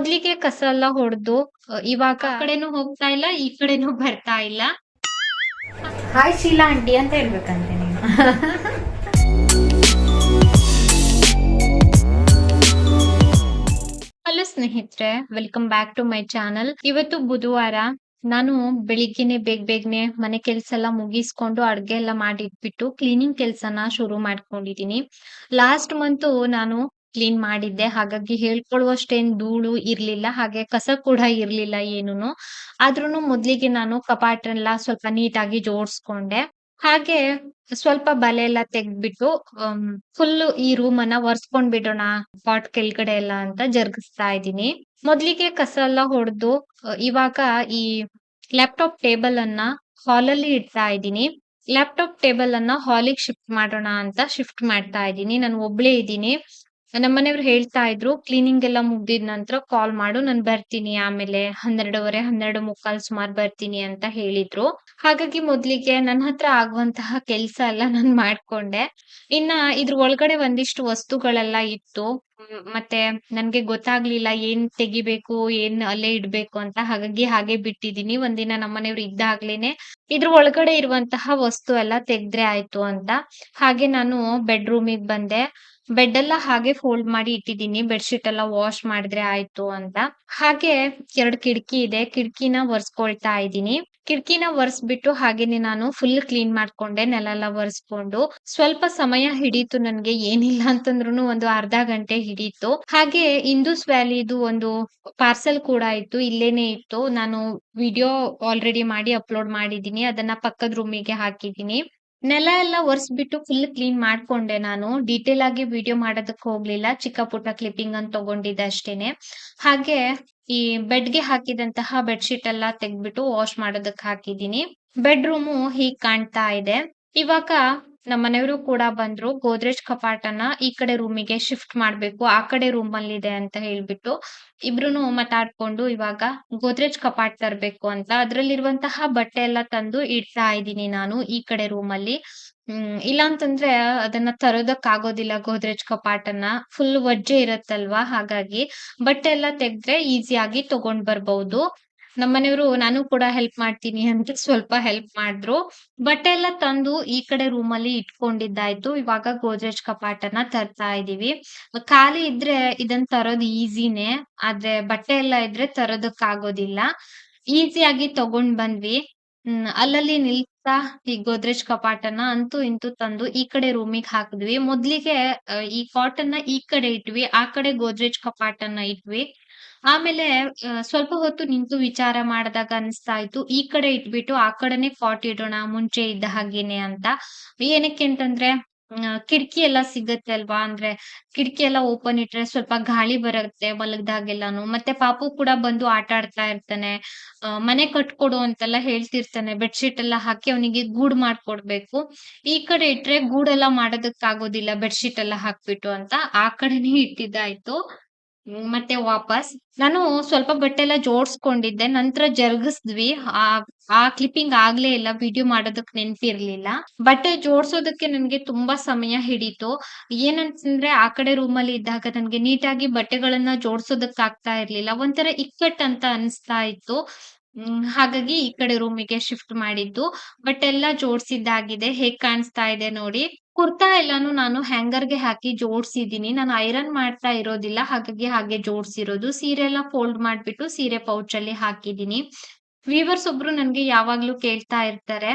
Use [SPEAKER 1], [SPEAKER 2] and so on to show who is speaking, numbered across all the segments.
[SPEAKER 1] ಮೊದ್ಲಿಗೆ ಕಸ ಎಲ್ಲ ಹೊಡೆದು ಇವಾಗ ಆ ಕಡೆನೂ ಹೋಗ್ತಾ ಇಲ್ಲ ಈ ಕಡೆನೂ ಬರ್ತಾ ಇಲ್ಲ.
[SPEAKER 2] ಹಾಯ್ ಶೀಲಾ ಆಂಟಿ ಅಂತ ಹೇಳ್ಬೇಕಂತೆ ನೀವು
[SPEAKER 1] ಹಲೋ ಸ್ನೇಹಿತರೆ welcome back to my channel ಇವತ್ತು ಬುಧವಾರ ನಾನು ಬೆಳಿಗ್ಗೆನೆ ಬೇಗ ಬೇಗನೆ ಮನೆ ಕೆಲ್ಸ ಎಲ್ಲ ಮುಗಿಸ್ಕೊಂಡು ಅಡ್ಗೆ ಎಲ್ಲ ಮಾಡಿಟ್ಬಿಟ್ಟು ಕ್ಲೀನಿಂಗ್ ಕೆಲಸನ ಶುರು ಮಾಡ್ಕೊಂಡಿದೀನಿ ಲಾಸ್ಟ್ ಮಂತ್ ನಾನು ಕ್ಲೀನ್ ಮಾಡಿದ್ದೆ. ಹಾಗಾಗಿ ಹೇಳ್ಕೊಳ್ಳುವಷ್ಟೇನ್ ಧೂಳು ಇರ್ಲಿಲ್ಲ. ಹಾಗೆ ಕಸ ಕೂಡ ಇರ್ಲಿಲ್ಲ ಏನೂನು. ಆದ್ರೂನು ಮೊದ್ಲಿಗೆ ನಾನು ಕಪಾಟನ್ನೆಲ್ಲ ಸ್ವಲ್ಪ ನೀಟಾಗಿ ಜೋಡಿಸ್ಕೊಂಡೆ. ಹಾಗೆ ಸ್ವಲ್ಪ ಬಲೆ ಎಲ್ಲ ತೆಗ್ದ್ಬಿಟ್ಟು ಫುಲ್ ಈ ರೂಮ್ ಅನ್ನ ಒರ್ಸ್ಕೊಂಡ್ ಬಿಡೋಣ ಪಾಟ್ ಕೆಳಗಡೆ ಎಲ್ಲ ಅಂತ ಜರುಗಿಸ್ತಾ ಇದ್ದೀನಿ. ಮೊದ್ಲಿಗೆ ಕಸ ಎಲ್ಲ ಹೊಡೆದು ಇವಾಗ ಈ ಲ್ಯಾಪ್ಟಾಪ್ ಟೇಬಲ್ ಅನ್ನ ಹಾಲ್ ಅಲ್ಲಿ ಇಡ್ತಾ ಇದ್ದೀನಿ. ಲ್ಯಾಪ್ಟಾಪ್ ಟೇಬಲ್ ಅನ್ನ ಹಾಲಿಗೆ ಶಿಫ್ಟ್ ಮಾಡೋಣ ಅಂತ ಶಿಫ್ಟ್ ಮಾಡ್ತಾ ಇದ್ದೀನಿ. ನಾನು ಒಬ್ಳೇ ಇದ್ದೀನಿ. ನಮ್ಮನೆಯವ್ರು ಹೇಳ್ತಾ ಇದ್ರು ಕ್ಲೀನಿಂಗ್ ಎಲ್ಲ ಮುಗ್ದಿದ ನಂತರ ಕಾಲ್ ಮಾಡು, ನಾನು ಬರ್ತೀನಿ ಆಮೇಲೆ ಹನ್ನೆರಡುವರೆ, ಹನ್ನೆರಡು ಮುಕ್ಕಾಲ್ ಸುಮಾರು ಬರ್ತೀನಿ ಅಂತ ಹೇಳಿದ್ರು. ಹಾಗಾಗಿ ಮೊದ್ಲಿಗೆ ನನ್ನ ಹತ್ರ ಆಗುವಂತಹ ಕೆಲ್ಸ ಎಲ್ಲ ನಾನ್ ಮಾಡ್ಕೊಂಡೆ. ಇನ್ನ ಇದ್ರ ಒಳಗಡೆ ಒಂದಿಷ್ಟು ವಸ್ತುಗಳೆಲ್ಲ ಇತ್ತು. ಮತ್ತೆ ನನ್ಗೆ ಗೊತ್ತಾಗ್ಲಿಲ್ಲ ಏನ್ ತೆಗಿಬೇಕು, ಏನ್ ಅಲ್ಲೇ ಇಡ್ಬೇಕು ಅಂತ. ಹಾಗಾಗಿ ಹಾಗೆ ಬಿಟ್ಟಿದೀನಿ. ಒಂದಿನ ನಮ್ಮನೆಯವ್ರು ಇದ್ದಾಗ್ಲೇನೆ ಇದ್ರ ಒಳಗಡೆ ಇರುವಂತಹ ವಸ್ತು ಎಲ್ಲ ತೆಗ್ದ್ರೆ ಆಯ್ತು ಅಂತ. ಹಾಗೆ ನಾನು ಬೆಡ್ರೂಮಿಗೆ ಬಂದೆ. ಬೆಡ್ ಎಲ್ಲ ಹಾಗೆ ಫೋಲ್ಡ್ ಮಾಡಿ ಇಟ್ಟಿದ್ದೀನಿ. ಬೆಡ್ಶೀಟ್ ಎಲ್ಲ ವಾಶ್ ಮಾಡಿದ್ರೆ ಆಯ್ತು ಅಂತ. ಹಾಗೆ ಎರಡ್ ಕಿಟಕಿ ಇದೆ. ಕಿಟಕಿನ ಒರೆಸ್ಕೊಳ್ತಾ ಇದ್ದೀನಿ. ಕಿಟಕಿನ ಒರೆಸ್ಬಿಟ್ಟು ಹಾಗೇನೆ ನಾನು ಫುಲ್ ಕ್ಲೀನ್ ಮಾಡ್ಕೊಂಡೆ ನೆಲ ಎಲ್ಲ ಒರೆಸ್ಕೊಂಡು. ಸ್ವಲ್ಪ ಸಮಯ ಹಿಡೀತು ನನ್ಗೆ, ಏನಿಲ್ಲ ಅಂತಂದ್ರು ಒಂದು ಅರ್ಧ ಗಂಟೆ ಹಿಡೀತು. ಹಾಗೆ ಇಂದೂಸ್ ವ್ಯಾಲಿದು ಒಂದು ಪಾರ್ಸೆಲ್ ಕೂಡ ಇತ್ತು, ಇಲ್ಲೇನೆ ಇತ್ತು. ನಾನು ವಿಡಿಯೋ ಆಲ್ರೆಡಿ ಮಾಡಿ ಅಪ್ಲೋಡ್ ಮಾಡಿದೀನಿ ಅದನ್ನ ಪಕ್ಕದ ರೂಮಿಗೆ ಹಾಕಿದೀನಿ ನೆಲ ಎಲ್ಲ ಒರೆಸ್ಬಿಟ್ಟು ಫುಲ್ ಕ್ಲೀನ್ ಮಾಡ್ಕೊಂಡೆ ನಾನು. ಡೀಟೇಲ್ ಆಗಿ ವಿಡಿಯೋ ಮಾಡೋದಕ್ಕೆ ಹೋಗ್ಲಿಲ್ಲ. ಚಿಕ್ಕ ಪುಟ್ಟ ಕ್ಲಿಪ್ಪಿಂಗ್ ಅಂತ ತಗೊಂಡಿದ್ದೆ ಅಷ್ಟೇನೆ. ಹಾಗೆ ಈ ಬೆಡ್ಗೆ ಹಾಕಿದಂತಹ ಬೆಡ್ಶೀಟ್ ಎಲ್ಲ ತೆಗ್ದ್ಬಿಟ್ಟು ವಾಶ್ ಮಾಡೋದಕ್ಕೆ ಹಾಕಿದೀನಿ ಬೆಡ್ರೂಮು ಹೀಗ್ ಕಾಣ್ತಾ ಇದೆ. ಇವಾಗ ನಮ್ಮ ಮನೆಯವರು ಕೂಡ ಬಂದ್ರು. ಗೋದ್ರೇಜ್ ಕಪಾಟನ ಈ ಕಡೆ ರೂಮಿಗೆ ಶಿಫ್ಟ್ ಮಾಡ್ಬೇಕು, ಆ ಕಡೆ ರೂಮ್ ಅಲ್ಲಿ ಇದೆ ಅಂತ ಹೇಳ್ಬಿಟ್ಟು ಇಬ್ರುನು ಮಾತಾಡ್ಕೊಂಡು ಇವಾಗ ಗೋದ್ರೇಜ್ ಕಪಾಟ್ ತರ್ಬೇಕು ಅಂತ ಅದ್ರಲ್ಲಿರುವಂತಹ ಬಟ್ಟೆ ಎಲ್ಲ ತಂದು ಇಡ್ತಾ ಇದ್ದೀನಿ ನಾನು ಈ ಕಡೆ ರೂಮ್ ಅಲ್ಲಿ. ಹ್ಮ್ ಇಲ್ಲ ಅಂತಂದ್ರೆ ಅದನ್ನ ತರೋದಕ್ ಆಗೋದಿಲ್ಲ ಗೋದ್ರೇಜ್ ಕಪಾಟನ್ನ. ಫುಲ್ ವಜ್ಜೆ ಇರತ್ತಲ್ವಾ? ಹಾಗಾಗಿ ಬಟ್ಟೆ ಎಲ್ಲ ತೆಗ್ದ್ರೆ ಈಸಿಯಾಗಿ ತಗೊಂಡ್ ಬರ್ಬಹುದು ನಮ್ಮನೆಯವರು ನಾನು ಕೂಡ ಹೆಲ್ಪ್ ಮಾಡ್ತೀನಿ ಅಂತ ಸ್ವಲ್ಪ ಹೆಲ್ಪ್ ಮಾಡಿದ್ರು. ಬಟ್ಟೆ ಎಲ್ಲ ತಂದು ಈ ಕಡೆ ರೂಮ್ ಅಲ್ಲಿ ಇಟ್ಕೊಂಡಿದ್ದಾಯ್ತು. ಇವಾಗ ಗೋದ್ರೇಜ್ ಕಪಾಟನ ತರ್ತಾ ಇದೀವಿ. ಖಾಲಿ ಇದ್ರೆ ಇದನ್ ತರೋದ್ ಈಸಿನೇ, ಆದ್ರೆ ಬಟ್ಟೆ ಎಲ್ಲ ಇದ್ರೆ ತರೋದಕ್ ಆಗೋದಿಲ್ಲ ಈಸಿಯಾಗಿ ತಗೊಂಡ್ ಬಂದ್ವಿ. ಹ್ಮ್, ಅಲ್ಲಲ್ಲಿ ನಿಲ್ತಾ ಈ ಗೋದ್ರೇಜ್ ಕಪಾಟನ ಅಂತೂ ಇಂತೂ ತಂದು ಈ ಕಡೆ ರೂಮಿಗೆ ಹಾಕಿದ್ವಿ. ಮೊದ್ಲಿಗೆ ಈ ಕಾಟನ್ನ ಈ ಕಡೆ ಇಟ್ವಿ, ಆ ಕಡೆ ಗೋದ್ರೇಜ್ ಕಪಾಟನ್ನ ಇಟ್ವಿ. ಆಮೇಲೆ ಸ್ವಲ್ಪ ಹೊತ್ತು ನಿಂತು ವಿಚಾರ ಮಾಡಿದಾಗ ಅನಿಸ್ತಾ ಇತ್ತು ಈ ಕಡೆ ಇಟ್ಬಿಟ್ಟು ಆ ಕಡೆನೆ ಕಾಟ್ ಇಡೋಣ, ಮುಂಚೆ ಇದ್ದ ಹಾಗೇನೆ ಅಂತ. ಏನಕ್ಕೆ ಅಂತಂದ್ರೆ ಕಿಟಕಿ ಎಲ್ಲ ಸಿಗತ್ತೆ ಅಲ್ವಾ? ಅಂದ್ರೆ ಕಿಟಕಿ ಎಲ್ಲ ಓಪನ್ ಇಟ್ರೆ ಸ್ವಲ್ಪ ಗಾಳಿ ಬರುತ್ತೆ ಮಲಗ್ದಾಗೆಲ್ಲಾನು. ಮತ್ತೆ ಪಾಪು ಕೂಡ ಬಂದು ಆಟ ಆಡ್ತಾ ಇರ್ತಾನೆ. ಮನೆ ಕಟ್ಕೊಡು ಅಂತೆಲ್ಲ ಹೇಳ್ತಿರ್ತಾನೆ. ಬೆಡ್ಶೀಟ್ ಎಲ್ಲ ಹಾಕಿ ಅವನಿಗೆ ಗೂಡ್ ಮಾಡ್ಕೊಡ್ಬೇಕು. ಈ ಕಡೆ ಇಟ್ರೆ ಗೂಡೆಲ್ಲ ಮಾಡೋದಕ್ ಆಗೋದಿಲ್ಲ ಬೆಡ್ಶೀಟ್ ಎಲ್ಲ ಹಾಕ್ಬಿಟ್ಟು ಅಂತ ಆ ಕಡೆನೇ ಇಟ್ಟಿದ್ದಾಯ್ತು. ಮತ್ತೆ ವಾಪಸ್. ನಾನು ಸ್ವಲ್ಪ ಬಟ್ಟೆ ಎಲ್ಲ ಜೋಡ್ಸ್ಕೊಂಡಿದ್ದೆ, ನಂತರ ಜರುಗಿಸಿದ್ವಿ. ಆ ಆ ಕ್ಲಿಪ್ಪಿಂಗ್ ಆಗ್ಲೇ ಇಲ್ಲ ವಿಡಿಯೋ ಮಾಡೋದಕ್ ನೆನ್ಪಿರ್ಲಿಲ್ಲ. ಬಟ್ಟೆ ಜೋಡ್ಸೋದಕ್ಕೆ ನನಗೆ ತುಂಬಾ ಸಮಯ ಹಿಡೀತು. ಏನಂತಂದ್ರೆ, ಆ ಕಡೆ ರೂಮ್ ಅಲ್ಲಿ ಇದ್ದಾಗ ನನಗೆ ನೀಟಾಗಿ ಬಟ್ಟೆಗಳನ್ನ ಜೋಡ್ಸೋದಕ್ ಆಗ್ತಾ ಇರ್ಲಿಲ್ಲ. ಒಂಥರ ಇಕ್ಕಟ್ ಅಂತ ಅನಿಸ್ತಾ ಇತ್ತು. ಹಾಗಾಗಿ ಈ ಕಡೆ ರೂಮಿಗೆ ಶಿಫ್ಟ್ ಮಾಡಿದ್ದು. ಬಟ್ ಎಲ್ಲ ಜೋಡ್ಸಿದ್ದಾಗಿದೆ, ಹೇಗ್ ಕಾಣಿಸ್ತಾ ಇದೆ ನೋಡಿ. ಕುರ್ತಾ ಎಲ್ಲಾನು ನಾನು ಹ್ಯಾಂಗರ್ಗೆ ಹಾಕಿ ಜೋಡ್ಸಿದೀನಿ ನಾನು ಐರನ್ ಮಾಡ್ತಾ ಇರೋದಿಲ್ಲ, ಹಾಗಾಗಿ ಹಾಗೆ ಜೋಡ್ಸಿರೋದು. ಸೀರೆ ಎಲ್ಲ ಫೋಲ್ಡ್ ಮಾಡ್ಬಿಟ್ಟು ಸೀರೆ ಪೌಚ್ ಅಲ್ಲಿ ಹಾಕಿದೀನಿ ವೀವರ್ಸ್ ಒಬ್ರು ನನ್ಗೆ ಯಾವಾಗ್ಲೂ ಕೇಳ್ತಾ ಇರ್ತಾರೆ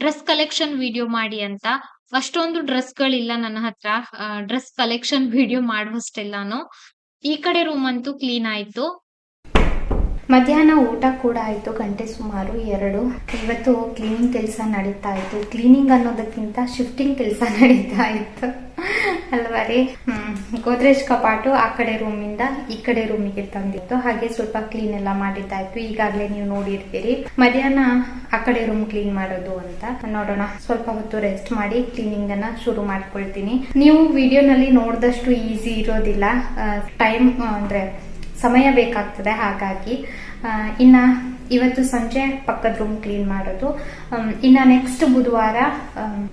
[SPEAKER 1] ಡ್ರೆಸ್ ಕಲೆಕ್ಷನ್ ವಿಡಿಯೋ ಮಾಡಿ ಅಂತ. ಅಷ್ಟೊಂದು ಡ್ರೆಸ್ ಗಳಿಲ್ಲ ನನ್ನ ಹತ್ರ. ಡ್ರೆಸ್ ಕಲೆಕ್ಷನ್ ವಿಡಿಯೋ ಮಾಡುವಷ್ಟೆಲ್ಲಾನು. ಈ ಕಡೆ ರೂಮ್ ಅಂತೂ ಕ್ಲೀನ್ ಆಯ್ತು.
[SPEAKER 2] ಮಧ್ಯಾಹ್ನ ಊಟ ಕೂಡ ಆಯಿತು, ಗಂಟೆ ಸುಮಾರು ಎರಡು. ಇವತ್ತು ಕ್ಲೀನಿಂಗ್ ಕೆಲಸ ನಡೀತಾ ಇತ್ತು. ಕ್ಲೀನಿಂಗ್ ಅನ್ನೋದಕ್ಕಿಂತ ಶಿಫ್ಟಿಂಗ್ ಕೆಲಸ ನಡೀತಾ ಇತ್ತು. ಅಲ್ವಾ ರೀ? ಗೋದ್ರೇಜ್ ಕಪಾಟು ಆ ಕಡೆ ರೂಮಿಂದ ಈ ಕಡೆ ರೂಮಿಗೆ ತಂದಿತ್ತು. ಹಾಗೆ ಸ್ವಲ್ಪ ಕ್ಲೀನ್ ಎಲ್ಲ ಮಾಡಿದ್ದಾಯ್ತು ಈಗಾಗಲೇ ನೀವು ನೋಡಿರ್ತೀರಿ. ಮಧ್ಯಾಹ್ನ ಆ ಕಡೆ ರೂಮ್ ಕ್ಲೀನ್ ಮಾಡೋದು ಅಂತ. ನೋಡೋಣ. ಸ್ವಲ್ಪ ಹೊತ್ತು ರೆಸ್ಟ್ ಮಾಡಿ ಕ್ಲೀನಿಂಗ್ ಅನ್ನ ಶುರು ಮಾಡ್ಕೊಳ್ತೀನಿ. ನೀವು ವಿಡಿಯೋನಲ್ಲಿ ನೋಡಿದಷ್ಟು ಈಸಿ ಇರೋದಿಲ್ಲ. ಟೈಮ್ ಅಂದ್ರೆ ಸಮಯ ಬೇಕಾಗ್ತದೆ, ಹಾಗಾಗಿ ಇನ್ನ ಇವತ್ತು ಸಂಜೆ ಪಕ್ಕದ ರೂಮ್ ಕ್ಲೀನ್ ಮಾಡೋದು. ಇನ್ನ ನೆಕ್ಸ್ಟ್ ಬುಧವಾರ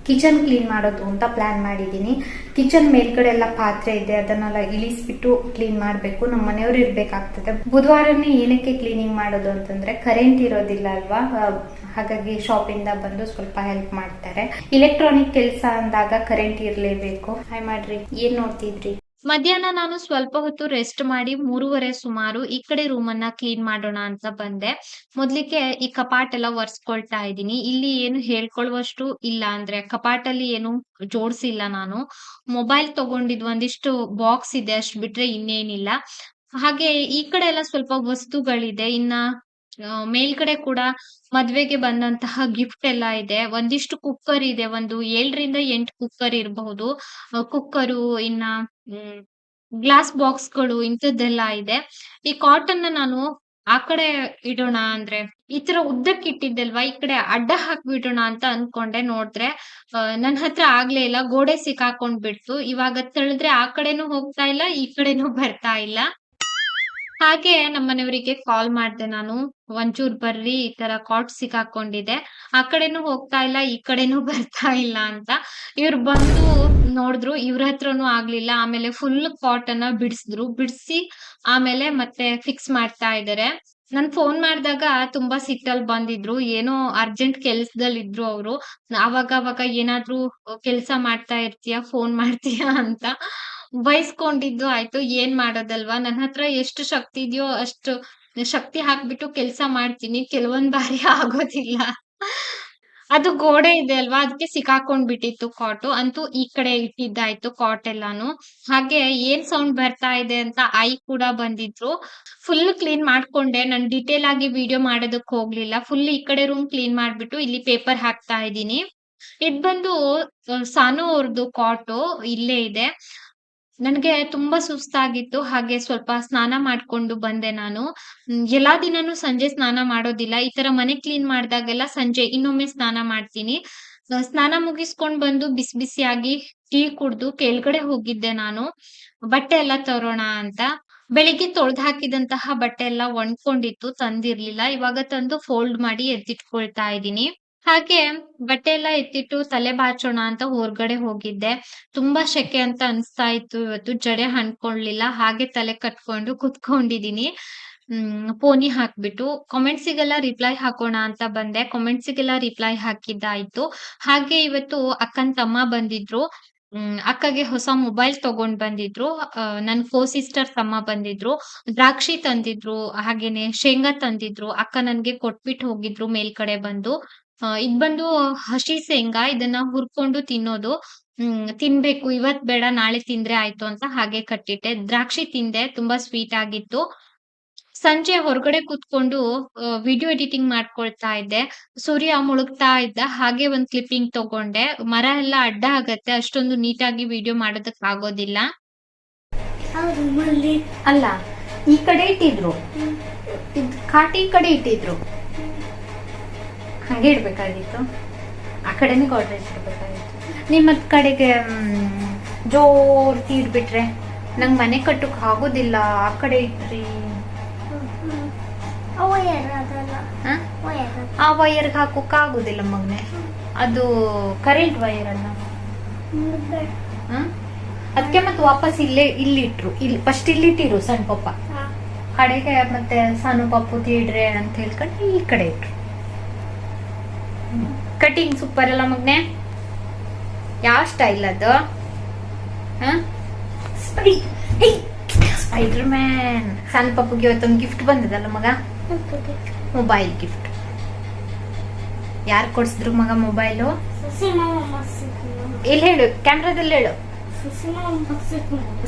[SPEAKER 2] ಕಿಚನ್ ಕ್ಲೀನ್ ಮಾಡೋದು ಅಂತ ಪ್ಲಾನ್ ಮಾಡಿದ್ದೀನಿ. ಕಿಚನ್ ಮೇಲ್ಗಡೆ ಎಲ್ಲ ಪಾತ್ರೆ ಇದೆ, ಅದನ್ನೆಲ್ಲ ಇಳಿಸ್ಬಿಟ್ಟು ಕ್ಲೀನ್ ಮಾಡಬೇಕು. ನಮ್ಮ ಮನೆಯವರು ಇರಬೇಕಾಗ್ತದೆ. ಬುಧವಾರನೇ ಏನಕ್ಕೆ ಕ್ಲೀನಿಂಗ್ ಮಾಡೋದು ಅಂತಂದ್ರೆ ಕರೆಂಟ್ ಇರೋದಿಲ್ಲ ಅಲ್ವಾ? ಹಾಗಾಗಿ ಶಾಪಿಂದ ಬಂದು ಸ್ವಲ್ಪ ಹೆಲ್ಪ್ ಮಾಡ್ತಾರೆ. ಇಲೆಕ್ಟ್ರಾನಿಕ್ ಕೆಲಸ ಅಂದಾಗ ಕರೆಂಟ್ ಇರಲೇಬೇಕು. ಹಾಯ್ ಮಾಡ್ರಿ ಏನ್ ನೋಡ್ತಿದ್ರಿ?
[SPEAKER 1] ಮಧ್ಯಾಹ್ನ ನಾನು ಸ್ವಲ್ಪ ಹೊತ್ತು ರೆಸ್ಟ್ ಮಾಡಿ ಮೂರುವರೆ ಸುಮಾರು ಈ ಕಡೆ ರೂಮ್ ಅನ್ನ ಕ್ಲೀನ್ ಮಾಡೋಣ ಅಂತ ಬಂದೆ. ಮೊದ್ಲಿಕ್ಕೆ ಈ ಕಪಾಟ್ ಎಲ್ಲ ಒರೆಸ್ಕೊಳ್ತಾ ಇದ್ದೀನಿ. ಇಲ್ಲಿ ಏನು ಹೇಳ್ಕೊಳ್ಳುವಷ್ಟು ಇಲ್ಲ ಅಂದ್ರೆ ಕಪಾಟಲ್ಲಿ ಏನು ಜೋಡಿಸಿಲ್ಲ ನಾನು. ಮೊಬೈಲ್ ತಗೊಂಡಿದ್ ಒಂದಿಷ್ಟು ಬಾಕ್ಸ್ ಇದೆ, ಅಷ್ಟು ಬಿಟ್ರೆ ಇನ್ನೇನಿಲ್ಲ. ಹಾಗೆ ಈ ಕಡೆ ಎಲ್ಲ ಸ್ವಲ್ಪ ವಸ್ತುಗಳಿದೆ. ಇನ್ನ ಆ, ಮೇಲ್ಗಡೆ ಕೂಡ ಮದ್ವೆಗೆ ಬಂದಂತಹ ಗಿಫ್ಟ್ ಎಲ್ಲ ಇದೆ. ಒಂದಿಷ್ಟು ಕುಕ್ಕರ್ ಇದೆ. ಒಂದು ಏಳರಿಂದ ಎಂಟು ಕುಕ್ಕರ್ ಇರಬಹುದು. ಕುಕ್ಕರು ಇನ್ನ ಗ್ಲಾಸ್ ಬಾಕ್ಸ್ಗಳು ಇಂಥದ್ದೆಲ್ಲ ಇದೆ. ಈ ಕಾಟನ್ ನಾನು ಆ ಕಡೆ ಇಡೋಣ ಅಂದ್ರೆ ಈ ತರ ಉದ್ದಕ್ಕೆ ಇಟ್ಟಿದ್ದಲ್ವಾ? ಈ ಕಡೆ ಅಡ್ಡ ಹಾಕ್ಬಿಡೋಣ ಅಂತ ಅನ್ಕೊಂಡೆ. ನೋಡಿದ್ರೆ ನನ್ನ ಹತ್ರ ಆಗ್ಲೇ ಇಲ್ಲ. ಗೋಡೆ ಸಿಕ್ಕಾಕೊಂಡ್ ಬಿಡ್ತು ಇವಾಗ ತಳೆದ್ರೆ ಆ ಕಡೆನೂ ಹೋಗ್ತಾ ಇಲ್ಲ ಈ ಕಡೆನೂ ಬರ್ತಾ ಇಲ್ಲ. ಹಾಗೆ ನಮ್ಮ ಮನೆಯವರಿಗೆ ಕಾಲ್ ಮಾಡ್ದೆ ನಾನು. ಒಂಚೂರ್ ಬರ್ರಿ, ಈ ತರ ಕಾಟ್ ಸಿಕ್ಕಾಕೊಂಡಿದೆ. ಆ ಕಡೆನೂ ಹೋಗ್ತಾ ಇಲ್ಲ, ಈ ಕಡೆನೂ ಬರ್ತಾ ಇಲ್ಲ ಅಂತ. ಇವ್ರು ಬಂದು ನೋಡಿದ್ರು, ಇವ್ರ ಹತ್ರನೂ ಆಗ್ಲಿಲ್ಲ. ಆಮೇಲೆ ಫುಲ್ ಕಾಟ್ ಅನ್ನ ಬಿಡಿಸಿದ್ರು. ಬಿಡಿಸಿ ಆಮೇಲೆ ಮತ್ತೆ ಫಿಕ್ಸ್ ಮಾಡ್ತಾ ಇದಾರೆ. ನಾನ್ ಫೋನ್ ಮಾಡಿದಾಗ ತುಂಬಾ ಸಿಟ್ಟಲ್ಲಿ ಬಂದಿದ್ರು. ಏನೋ ಅರ್ಜೆಂಟ್ ಕೆಲ್ಸದಲ್ಲಿ ಇದ್ರು ಅವರು. ಅವಾಗ ಅವಾಗ ಏನಾದ್ರೂ ಕೆಲ್ಸ ಮಾಡ್ತಾ ಇರ್ತೀಯ ಫೋನ್ ಮಾಡ್ತೀಯಾ ಅಂತ. ಬೈಸ್ಕೊಂಡಿದ್ದು ಆಯ್ತು, ಏನ್ ಮಾಡೋದಲ್ವಾ? ನನ್ನ ಹತ್ರ ಎಷ್ಟು ಶಕ್ತಿ ಇದೆಯೋ ಅಷ್ಟು ಶಕ್ತಿ ಹಾಕ್ಬಿಟ್ಟು ಕೆಲ್ಸ ಮಾಡ್ತೀನಿ. ಕೆಲವೊಂದ್ ಬಾರಿ ಆಗೋದಿಲ್ಲ. ಅದು ಗೋಡೆ ಇದೆ ಅಲ್ವಾ? ಅದಕ್ಕೆ ಸಿಕ್ಕಾಕೊಂಡ್ ಬಿಟ್ಟಿತ್ತು ಕಾಟು. ಅಂತೂ ಈ ಕಡೆ ಇಟ್ಟಿದ್ದಾಯ್ತು ಕಾಟ್ ಎಲ್ಲಾನು. ಹಾಗೆ ಏನ್ ಸೌಂಡ್ ಬರ್ತಾ ಇದೆ ಅಂತ ಐ ಕೂಡ ಬಂದಿದ್ರು. ಫುಲ್ ಕ್ಲೀನ್ ಮಾಡ್ಕೊಂಡೆ. ನಾನು ಡಿಟೇಲ್ ಆಗಿ ವಿಡಿಯೋ ಮಾಡೋದಕ್ ಹೋಗ್ಲಿಲ್ಲ. ಫುಲ್ ಈ ಕಡೆ ರೂಮ್ ಕ್ಲೀನ್ ಮಾಡ್ಬಿಟ್ಟು ಇಲ್ಲಿ ಪೇಪರ್ ಹಾಕ್ತಾ ಇದ್ದೀನಿ. ಇದ್ ಬಂದು ಸಾನು ಅವ್ರದ್ದು ಕಾಟು ಇಲ್ಲೇ ಇದೆ. ನನ್ಗೆ ತುಂಬಾ ಸುಸ್ತಾಗಿತ್ತು, ಹಾಗೆ ಸ್ವಲ್ಪ ಸ್ನಾನ ಮಾಡ್ಕೊಂಡು ಬಂದೆ ನಾನು. ಎಲ್ಲಾ ದಿನಾನೂ ಸಂಜೆ ಸ್ನಾನ ಮಾಡೋದಿಲ್ಲ. ಈ ತರ ಮನೆ ಕ್ಲೀನ್ ಮಾಡಿದಾಗೆಲ್ಲ ಸಂಜೆ ಇನ್ನೊಮ್ಮೆ ಸ್ನಾನ ಮಾಡ್ತೀನಿ. ಸ್ನಾನ ಮುಗಿಸ್ಕೊಂಡ್ ಬಂದು ಬಿಸಿ ಬಿಸಿಯಾಗಿ ಟೀ ಕುಡ್ದು ಕೆಳಗಡೆ ಹೋಗಿದ್ದೆ ನಾನು. ಬಟ್ಟೆ ಎಲ್ಲ ತರೋಣ ಅಂತ. ಬೆಳಿಗ್ಗೆ ತೊಳ್ದ್ ಹಾಕಿದಂತಹ ಬಟ್ಟೆ ಎಲ್ಲ ಒಣ್ಕೊಂಡಿತ್ತು, ತಂದಿರ್ಲಿಲ್ಲ. ಇವಾಗ ತಂದು ಫೋಲ್ಡ್ ಮಾಡಿ ಎದ್ದಿಟ್ಕೊಳ್ತಾ ಇದ್ದೀನಿ. ಹಾಗೆ ಬಟ್ಟೆ ಎಲ್ಲ ಎತ್ತಿಟ್ಟು ತಲೆ ಬಾಚೋಣ ಅಂತ ಹೊರಗಡೆ ಹೋಗಿದ್ದೆ. ತುಂಬಾ ಶೆಕೆ ಅಂತ ಅನ್ಸ್ತಾ ಇತ್ತು ಇವತ್ತು ಜಡೆ ಹಣ್ಕೊಳ್ಲಿಲ್ಲ. ಹಾಗೆ ತಲೆ ಕಟ್ಕೊಂಡು ಕುತ್ಕೊಂಡಿದೀನಿ ಹ್ಮ್ ಪೋನಿ ಹಾಕ್ಬಿಟ್ಟು. ಕಾಮೆಂಟ್ಸಿಗೆಲ್ಲ ರಿಪ್ಲೈ ಹಾಕೋಣ ಅಂತ ಬಂದೆ. ಕಾಮೆಂಟ್ಸಿಗೆಲ್ಲ ರಿಪ್ಲೈ ಹಾಕಿದ್ದಾಯ್ತು. ಹಾಗೆ ಇವತ್ತು ಅಕ್ಕನ್ ತಮ್ಮ ಬಂದಿದ್ರು. ಹ್ಮ್, ಅಕ್ಕಗೆ ಹೊಸ ಮೊಬೈಲ್ ತಗೊಂಡ್ ಬಂದಿದ್ರು. ನನ್ ಫೋ ಸಿಸ್ಟರ್ ತಮ್ಮ ಬಂದಿದ್ರು. ದ್ರಾಕ್ಷಿ ತಂದಿದ್ರು. ಹಾಗೇನೆ ಶೇಂಗಾ ತಂದಿದ್ರು. ಅಕ್ಕ ನನ್ಗೆ ಕೊಟ್ಬಿಟ್ಟು ಹೋಗಿದ್ರು ಮೇಲ್ಕಡೆ ಬಂದು. ಆ, ಇದ್ ಬಂದು ಹಸಿ ಶೇಂಗಾ ಇದನ್ನ ಹುರ್ಕೊಂಡು ತಿನ್ನೋದು ಹ್ಮ್ ತಿನ್ಬೇಕು. ಇವತ್ ಬೇಡ ನಾಳೆ ತಿಂದ್ರೆ ಆಯ್ತು ಅಂತ ಹಾಗೆ ಕಟ್ಟಿಟ್ಟೆ. ದ್ರಾಕ್ಷಿ ತಿಂದೆ ತುಂಬಾ ಸ್ವೀಟ್ ಆಗಿತ್ತು. ಸಂಜೆ ಹೊರಗಡೆ ಕೂತ್ಕೊಂಡು ವಿಡಿಯೋ ಎಡಿಟಿಂಗ್ ಮಾಡ್ಕೊಳ್ತಾ ಇದ್ದೆ. ಸೂರ್ಯ ಮುಳುಗ್ತಾ ಇದ್ದ ಹಾಗೆ ಒಂದ್ ಕ್ಲಿಪ್ಪಿಂಗ್ ತಗೊಂಡೆ. ಮರ ಎಲ್ಲ ಅಡ್ಡ ಆಗತ್ತೆ ಅಷ್ಟೊಂದು ನೀಟಾಗಿ ವಿಡಿಯೋ ಮಾಡೋದಕ್ ಆಗೋದಿಲ್ಲ.
[SPEAKER 2] ಅಲ್ಲ ಈ ಕಡೆ ಇಟ್ಟಿದ್ರು. ಇದ್ ಕಾಟಿ ಈ ಕಡೆ ಇಟ್ಟಿದ್ರು. ಹಂಗೆ ಇಡಬೇಕಾಗಿತ್ತು. ಆ ಕಡೆನೇ ಗಾಡ್ರೇಜ್ ಇಡ್ಬೇಕಾಗಿತ್ತು. ನಿಮ್ಮ ಕಡೆಗೆ ಜೋರ್ತಿ ಇಡ್ಬಿಟ್ರೆ ನಂಗೆ ಮನೆ ಕಟ್ಟಕ್ಕೆ ಆಗೋದಿಲ್ಲ ಆ ಕಡೆ ಇಟ್ರಿ? ಆ ವೈರ್ಗೆ ಹಾಕೋಕ್ ಆಗೋದಿಲ್ಲ ಮಗನೆ. ಅದು ಕರೆಂಟ್ ವೈರ್ ಅಲ್ಲ. ಅದಕ್ಕೆ ಮತ್ತೆ ವಾಪಸ್ ಇಲ್ಲೇ ಇಲ್ಲಿಟ್ರು. ಇಲ್ಲಿ ಫಸ್ಟ್ ಇಲ್ಲಿಟ್ಟಿರು ಸಣ್ಣ ಪಪ್ಪ. ಕಡೆಗೆ ಮತ್ತೆ ಸಣ್ಣ ಪಪ್ಪು ತೀಡ್ರೆ ಅಂತ ಹೇಳ್ಕೊಂಡು ಈ ಕಡೆ ಇಟ್ರು. ಕಟಿಂಗ್ ಸೂಪರ್ ಅಲ್ಲ ಮಗ್ನೆ? ಯಾವ ಸ್ಟೈಲ್ ಅದು? ಸ್ಪೈಡರ್ ಮ್ಯಾನ್ ಸಣ್ಣ ಪಪ್ಪಗೆ ಇವತ್ತೊಂದು ಗಿಫ್ಟ್ ಬಂದಿದಲ್ಲ ಮಗ? ಮೊಬೈಲ್ ಗಿಫ್ಟ್ ಯಾರು ಕೊಡ್ಸಿದ್ರು ಮಗ ಮೊಬೈಲು ಇಲ್ಲಿ ಹೇಳು? ಕ್ಯಾಮ್ರಾದಲ್ಲಿ ಹೇಳು.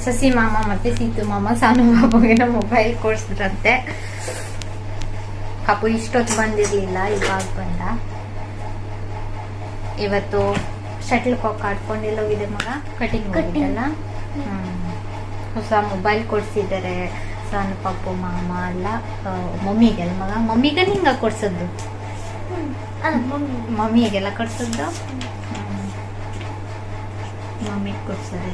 [SPEAKER 3] ಸಸಿ ಮಾಮ
[SPEAKER 2] ಮತ್ತೆ ಸೀತು ಮಾಮ, ಸಾನು ಬಾಬುಗೆ ಮೊಬೈಲ್ ಕೊಡ್ಸಿದ್ರಂತೆ. ಪಾಪು ಇಷ್ಟೊತ್ತು ಬಂದಿರ್ಲಿಲ್ಲ, ಇವಾಗ ಬಂದ. ಇವತ್ತು ಶಟಲ್ ಕಾಕ್ ಆಡ್ಕೊಂಡು ಹೋಗಿದೆ ಮಗ. ಕಟಿಂಗ್ ಕಟ್ಟಿಲ್ಲ. ಹ್ಮ್. ಹೊಸ ಮೊಬೈಲ್ ಕೊಡ್ಸಿದ್ದಾರೆ. ಸಣ್ಣ ಪಪ್ಪು ಮಾಮ ಎಲ್ಲ. ಮಮ್ಮಿಗೆಲ್ಲ ಮಗ. ಮಮ್ಮಿಗೆ ಹಿಂಗ ಕೊಡ್ಸದ್ದು ಮಮ್ಮಿಗೆಲ್ಲ ಕೊಡ್ಸದ್ದು ಮಮ್ಮಿಗೆ ಕೊಡ್ಸದೆ.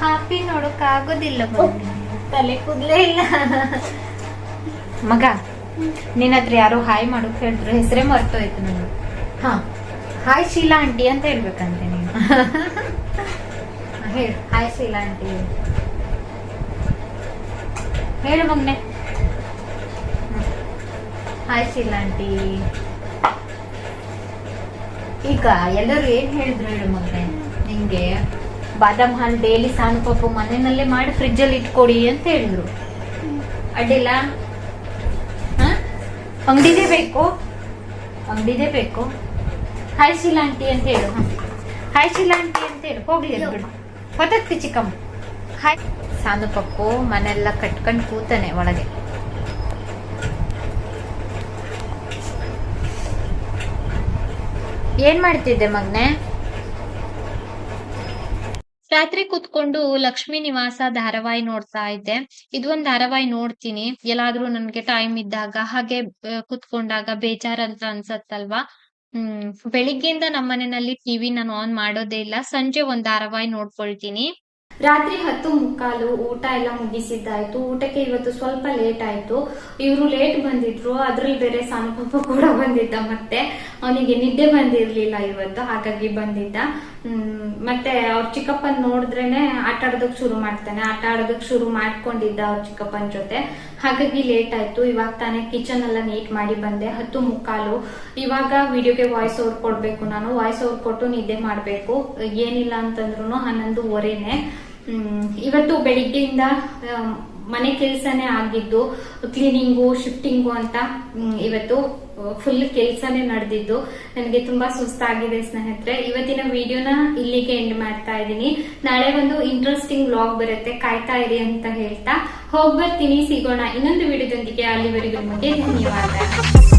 [SPEAKER 2] ಹ್ಯಾಪಿ ನೋಡಕ್ ಆಗೋದಿಲ್ಲ ಮಮ್ಮಿ. ತಲೆ ಕೂದಲೇ ಇಲ್ಲ. ಮಗ ನಿನ್ನ ಹತ್ರ ಯಾರೋ ಹಾಯ್ ಮಾಡೋಕ್ ಹೇಳಿದ್ರು ಹೆಸರೇ ಮರ್ತೋಯ್ತು ನನಗೆ ಹಾ. ಹಾಯ್ ಶೀಲಾ ಆಂಟಿ ಅಂತ ಹೇಳ್ಬೇಕಂತೆ ನೀನು. ಹೇಳು. Hi Sheela aunty. ಹೇಳು ಮಗ್ನೆ. Hi Sheela aunty. ಈಗ ಎಲ್ಲರೂ ಏನ್ ಹೇಳಿದ್ರು ಹೇಳು ಮಗ್ನೆ? ನಿಂಗೆ ಬಾದಾಮ್ ಹಾಲು ಡೈಲಿ ಸಾನು ಪಾಪು ಮನೆಯಲ್ಲೇ ಮಾಡಿ ಫ್ರಿಜ್ಜಲ್ಲಿ ಇಟ್ಕೊಡಿ ಅಂತ ಹೇಳಿದ್ರು. ಅಡ್ಡಿಲ್ಲ? ಅಂಗಡಿದೇ ಬೇಕು. ಅಂಗಡಿದೇ ಬೇಕು. ಹಾಯ್ ಶಿಲಾಂಟಿ ಅಂತ ಹೇಳು ಹಾಯ್ ಶಿಲಾಂಟಿ ಅಂತ ಹೇಳು. ಹೋಗ್ಲಿ ಬಿಡು ಗೊತ್ತಾಗ್ತಿ ಚಿಕ್ಕಮ್ಮ. ಹಾಯ್ ಸಾನು ಪಕ್ಕು ಮನೆಲ್ಲ ಕಟ್ಕೊಂಡು ಕೂತಾನೆ ಒಳಗೆ. ಏನ್ ಮಾಡ್ತಿದ್ದೆ ಮಗ್ನೆ?
[SPEAKER 1] ರಾತ್ರಿ ಕುತ್ಕೊಂಡು ಲಕ್ಷ್ಮಿ ನಿವಾಸ ಧಾರಾವಾಹಿ ನೋಡ್ತಾ ಇದ್ದೆ. ಇದೊಂದ್ ಧಾರಾವಾಹಿ ನೋಡ್ತೀನಿ. ಎಲ್ಲಾದ್ರೂ ನನ್ಗೆ ಟೈಮ್ ಇದ್ದಾಗ, ಹಾಗೆ ಕುತ್ಕೊಂಡಾಗ ಬೇಜಾರಂತ ಅನ್ಸತ್ತಲ್ವಾ? ಹ್ಮ್, ಬೆಳಿಗ್ಗೆಯಿಂದ ನಮ್ಮನೆಯಲ್ಲಿ ಟಿವಿ ನಾನು ಆನ್ ಮಾಡೋದೇ ಇಲ್ಲ. ಸಂಜೆ ಒಂದ್ ಧಾರಾವಾಹಿ ನೋಡ್ಕೊಳ್ತೀನಿ.
[SPEAKER 2] ರಾತ್ರಿ ಹತ್ತು ಮುಕ್ಕಾಲು ಊಟ ಎಲ್ಲ ಮುಗಿಸಿದ್ದಾಯ್ತು. ಊಟಕ್ಕೆ ಇವತ್ತು ಸ್ವಲ್ಪ ಲೇಟ್ ಆಯ್ತು. ಇವರು ಲೇಟ್ ಬಂದಿದ್ರು. ಅದ್ರಲ್ಲಿ ಬೇರೆ ಸಾನುಪಾಪ ಕೂಡ ಬಂದಿದ್ದ ಮತ್ತೆ. ಅವನಿಗೆ ನಿದ್ದೆ ಬಂದಿರ್ಲಿಲ್ಲ ಇವತ್ತು, ಹಾಗಾಗಿ ಬಂದಿದ್ದ. ಮತ್ತೆ ಅವ್ರ ಚಿಕ್ಕಪ್ಪನ್ ನೋಡಿದ್ರೇನೆ ಆಟ ಆಡೋದಕ್ ಶುರು ಮಾಡ್ತಾನೆ. ಆಟ ಆಡೋದಕ್ ಶುರು ಮಾಡ್ಕೊಂಡಿದ್ದ ಅವ್ರ ಚಿಕ್ಕಪ್ಪನ ಜೊತೆ. ಹಾಗಾಗಿ ಲೇಟ್ ಆಯ್ತು. ಇವಾಗ ತಾನೇ ಕಿಚನ್ ಎಲ್ಲ ನೀಟ್ ಮಾಡಿ ಬಂದೆ. ಹತ್ತು ಮುಕ್ಕಾಲು. ಇವಾಗ ವಿಡಿಯೋಗೆ ವಾಯ್ಸ್ ಓವರ್ ಕೊಡ್ಬೇಕು ನಾನು. ವಾಯ್ಸ್ ಓವರ್ ಕೊಟ್ಟು ನಿದ್ದೆ ಮಾಡ್ಬೇಕು. ಏನಿಲ್ಲ ಅಂತಂದ್ರು ಹನ್ನೊಂದುವರೆನೆ. ಇವತ್ತು ಬೆಳಿಗ್ಗೆಯಿಂದ ಮನೆ ಕೆಲಸನೇ ಆಗಿದ್ದು ಕ್ಲೀನಿಂಗು ಶಿಫ್ಟಿಂಗು ಅಂತ ಇವತ್ತು ಫುಲ್ ಕೆಲಸನೇ ನಡೆದಿದ್ದು. ನನಗೆ ತುಂಬಾ ಸುಸ್ತಾಗಿದೆ ಸ್ನೇಹಿತರೆ. ಇವತ್ತಿನ ವಿಡಿಯೋನ ಇಲ್ಲಿಗೆ ಎಂಡ್ ಮಾಡ್ತಾ ಇದ್ದೀನಿ. ನಾಳೆ ಒಂದು ಇಂಟ್ರೆಸ್ಟಿಂಗ್ ಬ್ಲಾಗ್ ಬರುತ್ತೆ, ಕಾಯ್ತಾ ಇರಿ ಅಂತ ಹೇಳ್ತಾ. ಹೋಗ್ಬರ್ತೀನಿ, ಸಿಗೋಣ ಇನ್ನೊಂದು ವಿಡಿಯೋದೊಂದಿಗೆ. ಅಲ್ಲಿವರೆಗೂ ನಿಮಗೆ ಧನ್ಯವಾದ.